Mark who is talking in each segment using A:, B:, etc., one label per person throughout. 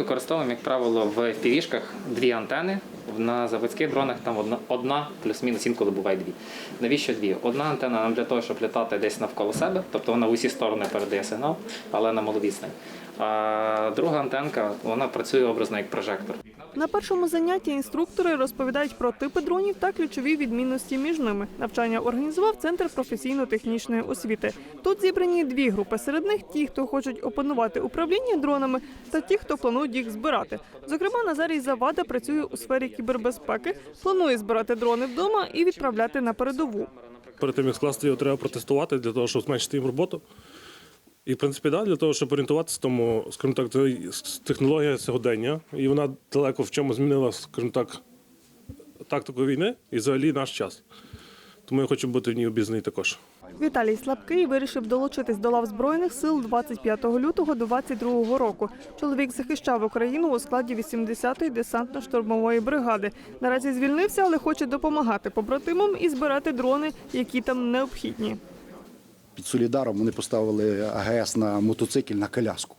A: використовуємо, як правило, в півішках дві антени. На заводських дронах там одна, одна плюс-мінус інколи буває дві. Навіщо дві? Одна антена нам для того, щоб літати десь навколо себе, тобто вона в усі сторони передає сигнал, але на маловісний. А друга антенка вона працює образно як прожектор.
B: На першому занятті інструктори розповідають про типи дронів та ключові відмінності між ними. Навчання організував центр професійно-технічної освіти. Тут зібрані дві групи. Серед них ті, хто хочуть опанувати управління дронами, та ті, хто планують їх збирати. Зокрема, Назарій Завада працює у сфері кібербезпеки, планує збирати дрони вдома і відправляти на передову.
C: Перед тим як скласти його, треба протестувати для того, щоб зменшити їм роботу. І, в принципі, да, для того, щоб орієнтуватися тому, скажімо так, це технологія сьогодення, і вона далеко в чому змінила, скажімо так, тактику війни і взагалі наш час. Тому я хочу бути в ній обізнаний також.
B: Віталій Слабкий вирішив долучитись до лав збройних сил 25 лютого до 22 року. Чоловік захищав Україну у складі 80-ї десантно-штурмової бригади. Наразі звільнився, але хоче допомагати побратимам і збирати дрони, які там необхідні.
D: Під Солідаром вони поставили АГС на мотоцикль на коляску.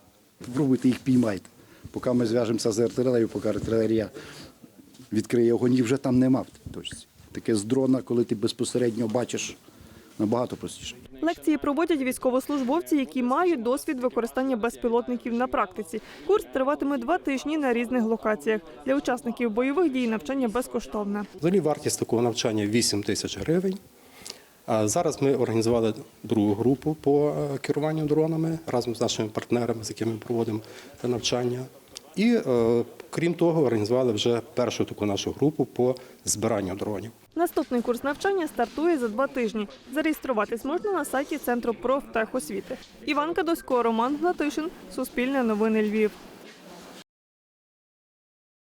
D: Пробуйте їх піймайте. Поки ми зв'яжемося з артилерією, поки артилерія відкриє огонь, їх вже там нема в точці. Таке з дрона, коли ти безпосередньо бачиш, набагато простіше.
B: Лекції проводять військовослужбовці, які мають досвід використання безпілотників на практиці. Курс триватиме два тижні на різних локаціях. Для учасників бойових дій навчання безкоштовне.
E: Взагалі вартість такого навчання 8 тисяч гривень. А зараз ми організували другу групу по е, керуванню дронами разом з нашими партнерами, з якими ми проводимо це навчання. І е, крім того, організували вже першу таку нашу групу по збиранню дронів.
B: Наступний курс навчання стартує за два тижні. Зареєструватись можна на сайті Центру профтехосвіти. Іван Кадосько, Роман Гнатишин, Суспільне новини Львів.